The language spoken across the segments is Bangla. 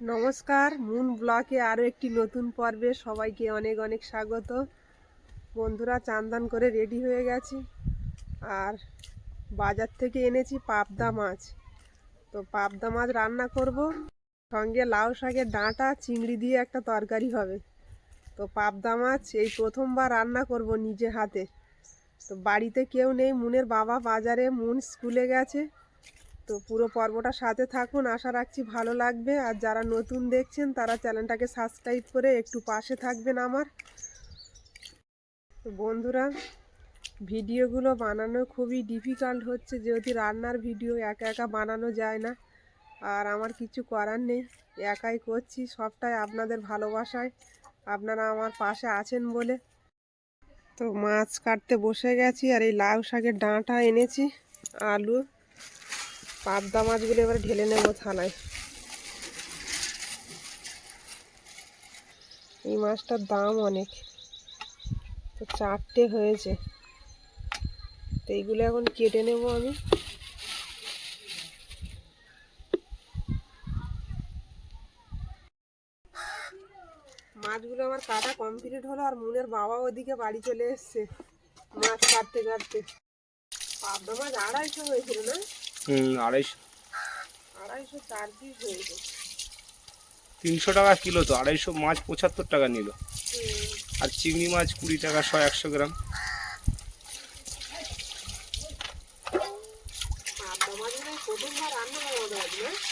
নমস্কার, মুন ব্লকে আরও একটি নতুন পর্বে সবাইকে অনেক অনেক স্বাগত। বন্ধুরা, চান্দান করে রেডি হয়ে গেছি। আর বাজার থেকে এনেছি পাবদা মাছ। তো পাবদা মাছ রান্না করব। সঙ্গে লাউ শাকের ডাঁটা, চিংড়ি দিয়ে একটা তরকারি হবে। তো পাবদা মাছ এই প্রথমবার রান্না করব নিজে হাতে। তো বাড়িতে কেউ নেই, মুনের বাবা বাজারে, মুন স্কুলে গেছে। তো পুরো পর্বটা সাথে থাকুন, আশা রাখছি ভালো লাগবে। আর যারা নতুন দেখছেন, তারা চ্যানেলটাকে সাবস্ক্রাইব করে একটু পাশে থাকবেন আমার। তো বন্ধুরা, ভিডিওগুলো বানানো খুবই ডিফিকাল্ট হচ্ছে, যেহেতু রান্নার ভিডিও একা একা বানানো যায় না। আর আমার কিছু করার নেই, একাই করছি, সবটাই আপনাদের ভালোবাসায়। আপনারা আমার পাশে আছেন বলে। তো মাছ কাটতে বসে গেছি, আর এই লাউ শাকের ডাঁটা এনেছি, আলু। পাবদা মাছগুলো এবার ঢেলে নেব থালায়। এই মাছটার দাম অনেক। তো চারটে হয়েছে। তো এইগুলো এখন কেটে নেব আমি। মাছগুলো আমার কাটা কমপ্লিট হলো আর মুনের বাবা ওদিকে বাড়ি চলে এসছে। মাছ কাটতে কাটতে। পাবদা মাছ আড়াইশো হয়েছিল না? হুম আড়াইশো। আড়াইশো চার পিস হয়েছে তিনশো টাকা কিলো তো আড়াইশো মাছ পঁচাত্তর টাকা নিল। আর চিংড়ি মাছ কুড়ি টাকা শো একশো গ্রাম।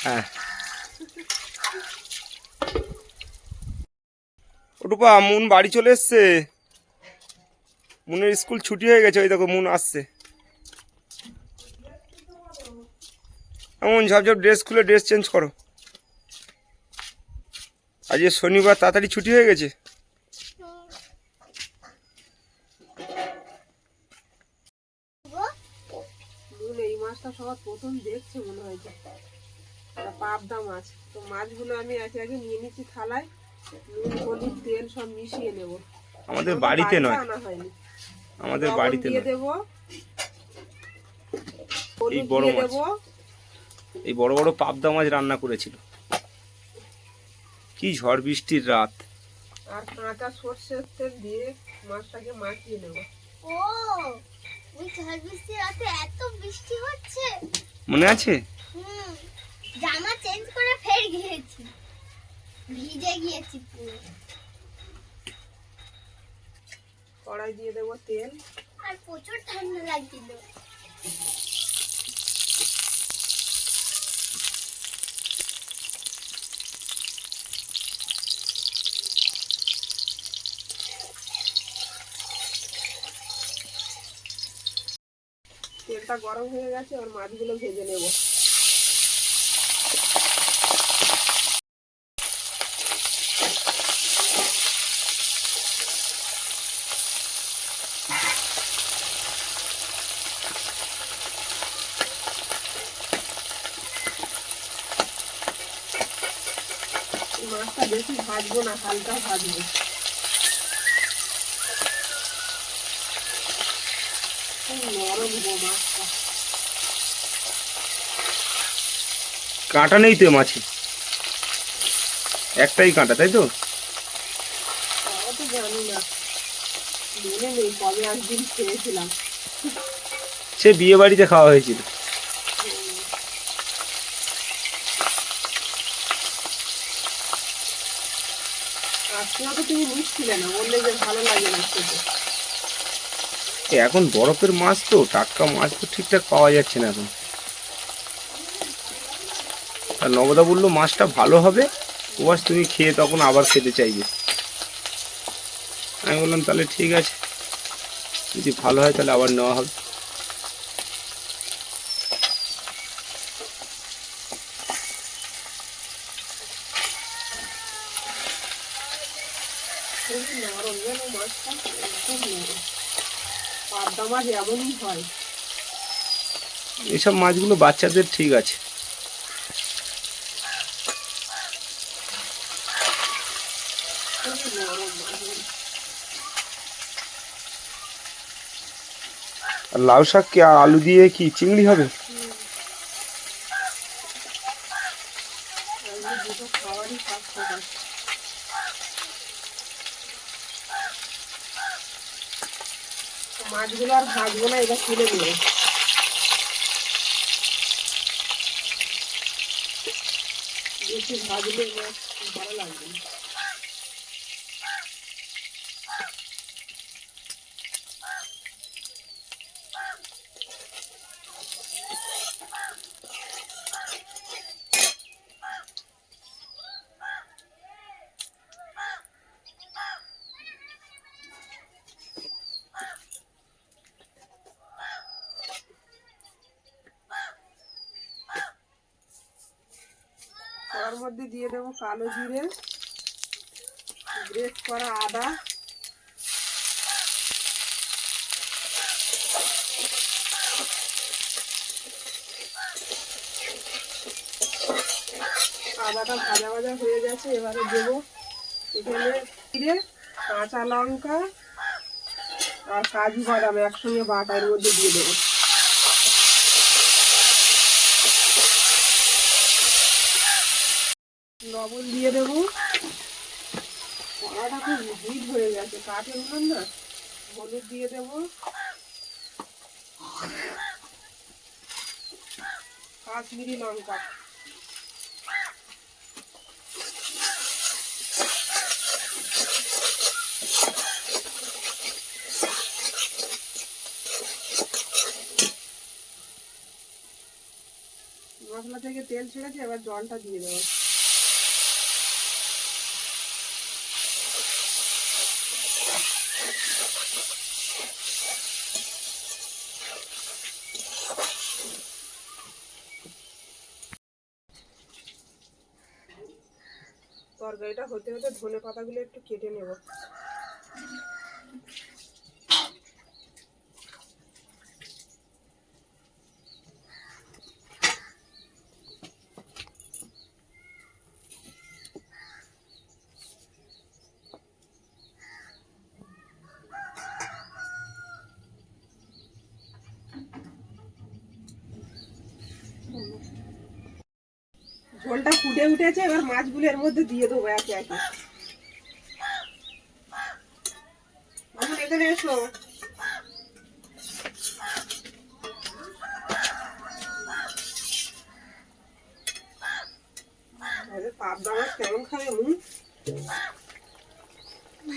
হ্যাঁ। ওটুপা মুন বাড়ি চলে এসছে। মুনের স্কুল ছুটি হয়ে গেছে ওই দেখো মুন আসছে। এমন ঝপঝপ ড্রেস খুলে ড্রেস চেঞ্জ করো। আজকে শনিবার তাড়াতাড়ি ছুটি হয়ে গেছে। এই প্রথম দেখছে মনে পাবদা মাছ। তো মাছগুলো আমি একে একে নিয়ে নিচ্ছি থালায়। নুন হলুদ তেল সব মিশিয়ে নেব। আমাদের বাড়িতে নয়। হয়নি। আমাদের বাড়িতে দিয়ে নয়। দেবো। হলুদ বড় মাছ। এই বড় বড় পাবদা মাছ রান্না করেছিল। কি ঝড় বৃষ্টির রাত। আর কাঁচা সর্ষের তেল দিয়ে মাছটাকে মাখিয়ে নেব। ও ওই ঝড় বৃষ্টি রাতে এত বৃষ্টি হচ্ছে? মনে আছে? হুম জামা চেঞ্জ করে ফের গিয়েছি। ভিজে গিয়েছি পুরো। কড়াই দিয়ে দেবো তেল। আর প্রচুর ঠান্ডা লাগছিল তেলটা গরম হয়ে গেছে আর মাছগুলো ভেজে নেব। মাছটা বেশি ভাজবো না হালকা ভাজবো। কাঁটা নেই তো মাছে? একটাই কাঁটা, তাই তো? সে বিয়ে বাড়িতে খাওয়া হয়েছিল। তুমি নিচ্ছিলে না বললে যে ভালো লাগে না এখন বরফের মাছ তো, টাটকা মাছ তো ঠিকঠাক পাওয়া যাচ্ছে না এখন। আর নবদা বলল, মাছটা ভালো হবে। ওয়াস তুমি খেয়ে তখন আবার খেতে চাইবে। আমি বললাম, তাহলে ঠিক আছে। যদি ভালো হয় তাহলে আবার নেওয়া হবে খুব নরম যেন মাছটা খুব নরম পাবদা মাছ হয়। এসব মাছগুলো বাচ্চাদের ঠিক আছে। লাউ শাক কি আলু দিয়ে কি চিংড়ি হবে আর এগুলো দুটো খাওয়ারই স্বাস্থ্যকর তো আর না তুলে নেব বেশি ভাজলে মাছ ভালো লাগবে না তার মধ্যে দিয়ে দেবো কালো জিরে গ্রেট করা আদা। আদাটা ভাজা ভাজা হয়ে গেছে, এবারে দেবো এখানে জিরে, কাঁচা লঙ্কা আর কাজু বাদাম একসঙ্গে বাটার মধ্যে দিয়ে দেবো। লবণ দিয়ে দেবো। কড়াটা খুব হিট হয়ে গেছে, কাঠের উনুন না? হলুদ দিয়ে দেবো। কাশ্মীরি লঙ্কা। মশলা থেকে তেল ছেড়েছে, এবার জলটা দিয়ে দেবো। তরকারিটা হতে হতে ধনে পাতাগুলো একটু কেটে নেব। ঝোলটা ফুটে উঠেছে এবার মাছগুলো এর মধ্যে দিয়ে দেবো একে একে। মামুন এখানে এসো। পাবদা মাছ কেমন খাবে মুন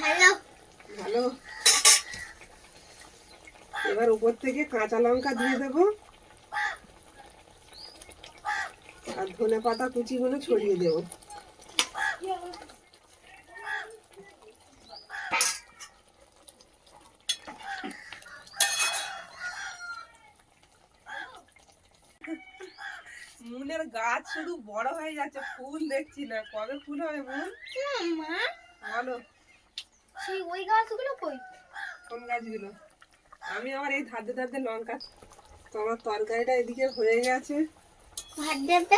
ভালো। ভালো। এবার উপর থেকে কাঁচা লঙ্কা দিয়ে দেবো। আর ধনে পাতা কুচিগুলো ছড়িয়ে দেবো। মুনের গাছ শুধু বড় হয়ে যাচ্ছে ফুল দেখছি না। কবে ফুল হবে মুন? মা? বলো। সেই ওই গাছগুলো কই? কোন গাছগুলো? আমি আমার এই ধাতে ধাতে লঙ্কা তোমার তরকারিটা এদিকে হয়ে গেছে। ভাত দেবে?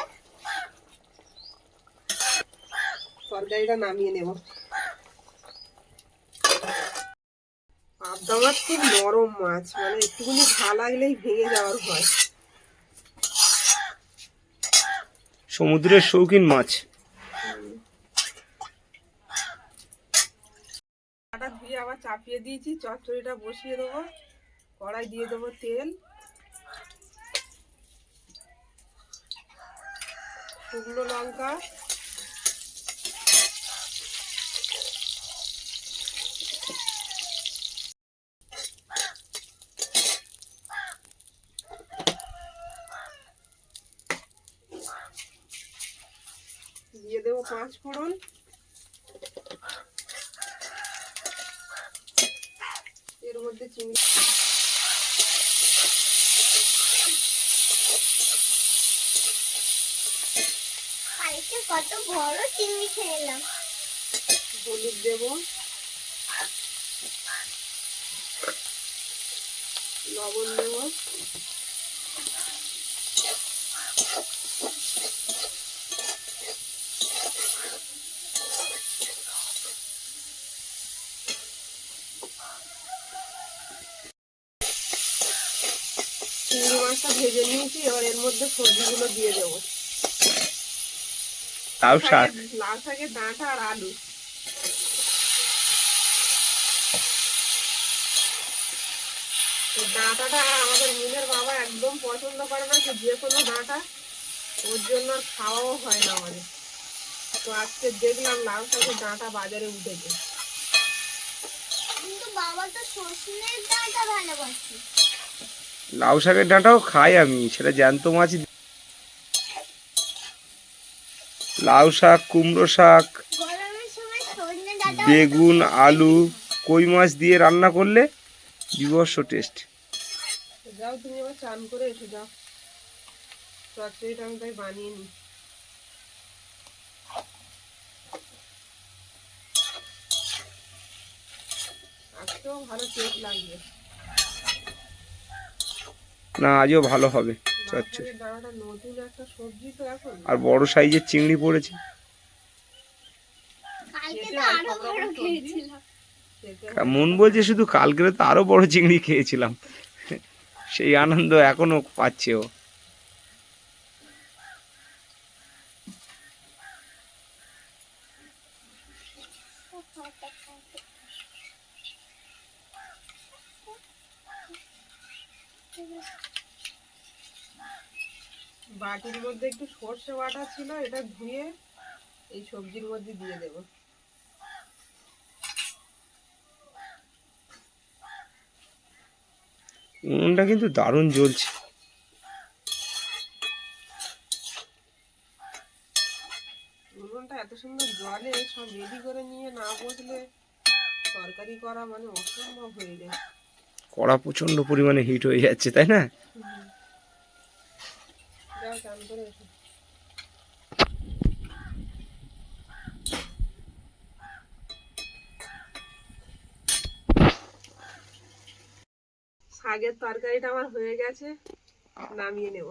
তরকারিটা নামিয়ে নেব। পাবদা মাছ খুব নরম মাছ মানে একটুখানি ঘা লাগলেই ভেঙে যাওয়ার ভয়। সমুদ্রের শৌখিন মাছ। আটা ধুয়ে আবার চাপিয়ে দিয়েছি চচ্চড়িটা বসিয়ে দেবো। কড়াই দিয়ে দেবো তেল। শুকনো লঙ্কা। দিয়ে দেবো পাঁচ ফোড়ন। এর মধ্যে চিংড়ি কালকে কত বড় চিংড়ি খেলাম হলুদ দেবো। লবণ দেবো। চিংড়ি মাছটা ভেজে নিয়েছি, এবার এর মধ্যে সবজিগুলো দিয়ে দেবো। লাউ শাক। শাকের- লাউ শাকের ডাঁটা আর আলু। এই ডাঁটাটা আমাদের মিলের বাবা একদম পছন্দ করে না যে কোনো ডাঁটা ওর জন্য আর খাওয়াও হয় না আমাদের তো আজকে দেখলাম লাউ শাকের ডাঁটা বাজারে উঠেছে। কিন্তু বাবা তো সজনের ডাঁটা ভালোবাসে। লাউ শাকের ডাঁটাও খাই আমি সেটা জ্যান্ত মাছ লাউ শাক কুমড়ো শাক বেগুন আলু কই মাছ দিয়ে রান্না করলে বিভৎস টেস্ট যাও তুমি চান করে এসে যাও। চচ্চড়িটা আমি তাই বানিয়ে নিই। আজকেও ভালো টেস্ট লাগবে। না আজও ভালো হবে। চচ্চড়ি তো এখন। আর বড় সাইজের চিংড়ি পড়েছে। মন বলছে শুধু কালকে তো আরও বড় চিংড়ি খেয়েছিলাম। সেই আনন্দ এখনও পাচ্ছে ও। বাটির মধ্যে একটু সর্ষে বাটা ছিল এটা ধুয়ে এই সবজির মধ্যে দিয়ে দেবো। উনুনটা কিন্তু দারুণ জ্বলছে। উনুনটা এত সুন্দর জলে সব রেডি করে নিয়ে না বসলে তরকারি করা মানে অসম্ভব হয়ে যায়। কড়া প্রচণ্ড পরিমাণে হিট হয়ে যাচ্ছে তাই না? যাও চান করে এসো। শাকের তরকারিটা আমার হয়ে গেছে নামিয়ে নেব।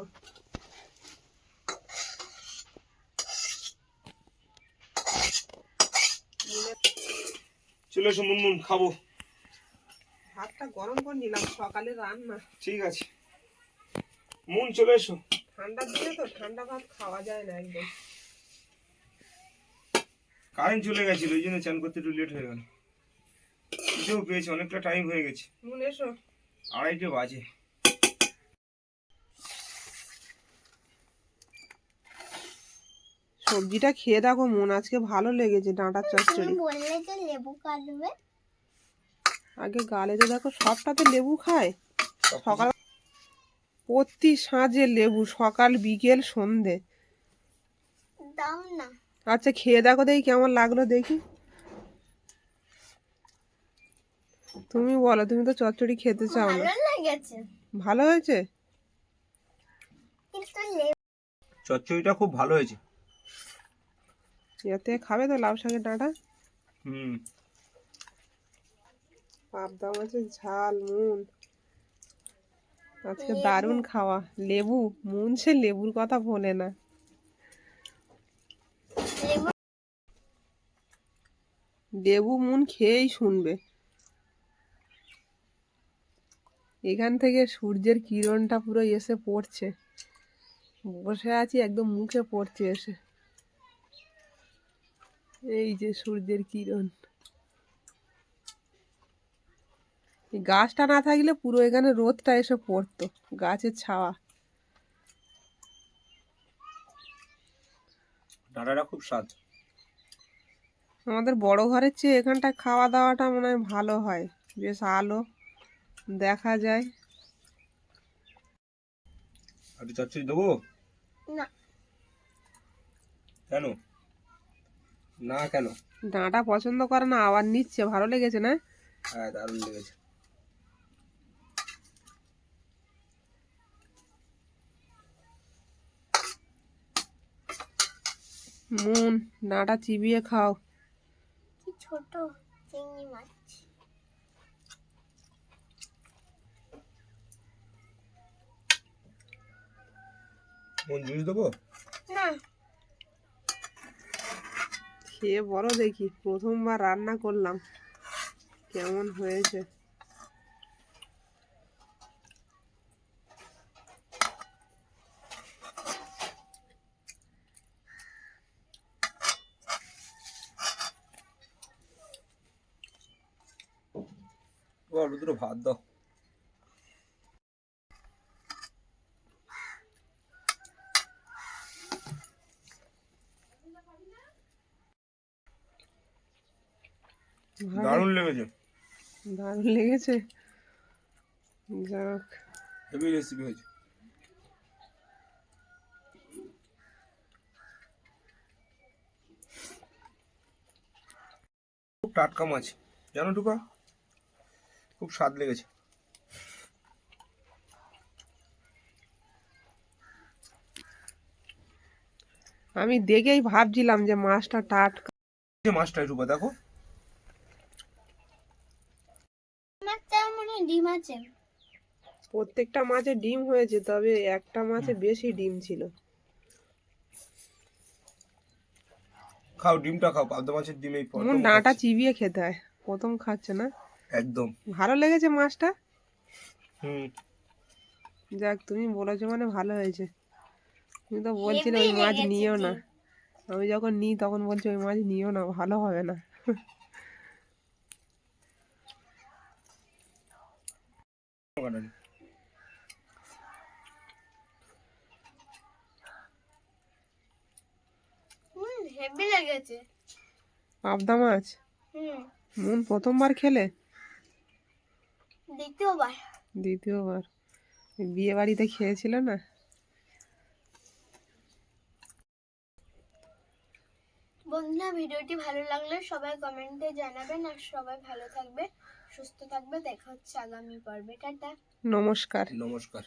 চলে এসো মুনমুন খাব। ভাতটা গরম করে নিলাম সকালে রান্না। ঠিক আছে। মুন চলে এসো। ঠান্ডা দিয়ে তো ঠান্ডা ভাত খাওয়া যায় না একদম। কারেন্ট চলে গেছিল ওই জন্য চান করতে একটু লেট হয়ে গেল। খিদেও পেয়েছে অনেকটা টাইম হয়ে গেছে। নুন এসো। আড়াইটে বাজে। সবজিটা খেয়ে দেখো মন আজকে ভালো লেগেছে ডাঁটার চচ্চড়ি। বললে যে লেবু কাটবে। আগে গালে তো দেখো সবটাতে লেবু খায়। সকাল প্রতি সাঁজে লেবু সকাল বিকেল সন্ধে। দাও না। আচ্ছা খেয়ে দেখো দেখি কেমন লাগল দেখি। তুমি বলো তুমি তো চচ্চড়ি খেতে চাও না। ভালো হয়েছে? চচ্চড়িটা খুব ভালো হয়েছে। এতে খাবে তো লাউ শাকের ডাঁটা? হুম। পাবদা মাছের ঝাল মুন আজকে দারুণ খাওয়া। লেবু? মুন সে লেবুর কথা বলে না। লেবু মুন খেয়েই শুনবে। এখান থেকে সূর্যের কিরণটা পুরো এসে পড়ছে। বসে আছি একদম মুখে পড়ছে এসে। এই যে সূর্যের কিরণ। এই গাছটা না থাকলে পুরো এখানে রোদটা এসে পড়তো গাছের ছাওয়া। ডাঁটাটা খুব স্বাদ আমাদের বড় ঘরের চেয়ে এখানটা খাওয়া দাওয়াটা মনে হয় ভালো হয় বেশ আলো দেখা যায়। চচ্চড়ি দেবো? না। কেন? না কেন? ডাঁটা পছন্দ করে না আবার নিচ্ছে ভালো লেগেছে না? হ্যাঁ দারুণ লেগেছে। মুন ডাঁটা চিবিয়ে খাও। কি ছোট চিংড়ি মাছ। মন জুস দেবো? না। খেয়ে বড় দেখি প্রথমবার রান্না করলাম। কেমন হয়েছে? অল্প দুটো ভাত দাও। দারুণ লেগেছে। দারুণ লেগেছে। যাক হেভি রেসিপি হয়েছে। খুব টাটকা মাছ। জানো টুকা? খুব স্বাদ লেগেছে। আমি দেখেই ভাবছিলাম যে মাছটা টাটকা। যে মাছটা টুকা দেখো। মাছটা মনে ডিম আছে। প্রত্যেকটা মাছে ডিম হয়েছে তবে একটা মাছে বেশি ডিম ছিল। খাও ডিমটা খাও পাবদা মাছের ডিম এই প্রথম মন ডাঁটা চিবিয়ে খেতে হয় প্রথম খাচ্ছে না? একদম। ভালো লেগেছে মাছটা? হুম। যাক তুমি বলেছ মানে ভালো হয়েছে। তুমি তো বলছিলে ওই মাছ নিও না। আমি যখন নিই তখন বলছি ওই মাছ নিও না ভালো হবে না। হেভি লেগেছে। পাবদা মাছ? হুম। মন প্রথমবার খেলে? দ্বিতীয়বার। দ্বিতীয়বার। বিয়ে বাড়িতে খেয়েছিল না? বন্ধুরা ভিডিওটি ভালো লাগলে সবাই কমেন্টে জানাবেন আর সবাই ভালো থাকবে সুস্থ থাকবে। দেখা হচ্ছে আগামী পর্বে। টাটা। নমস্কার। নমস্কার।